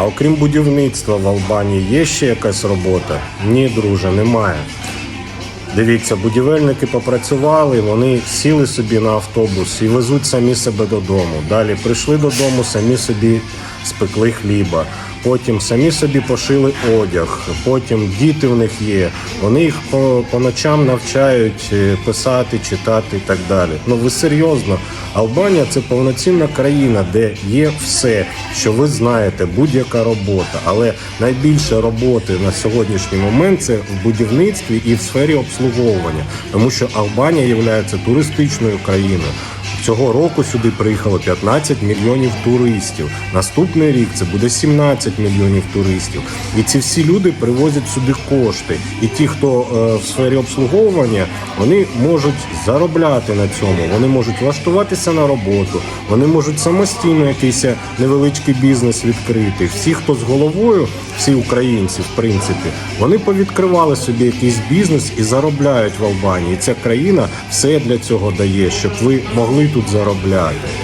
А окрім будівництва в Албанії є ще якась робота? Ні, друже, немає. Дивіться, будівельники попрацювали, вони сіли собі на автобус і везуть самі себе додому. Далі прийшли додому, самі собі спекли хліба. Потім самі собі пошили одяг. Потім діти в них є. Вони їх по, по ночам навчають е, писати, читати і так далі. Ну ви серйозно? Албанія це повноцінна країна, де є все, що ви знаєте, будь-яка робота. Але найбільше роботи на сьогоднішній момент це в будівництві і в сфері обслуговування, тому що Албанія є туристичною країною. Цього року сюди приїхало 15 мільйонів туристів. Наступний рік це буде 17 мільйонів туристів. І ці всі люди привозять сюди кошти. І ті, хто е, в сфері обслуговування, вони можуть заробляти на цьому. Вони можуть влаштуватися на роботу, вони можуть самостійно якийсь невеличкий бізнес відкрити. Всі, хто з головою, всі українці, в принципі, вони повідкривали собі якийсь бізнес і заробляють в Албанії. І ця країна все для цього дає, щоб ви могли тут заробляти.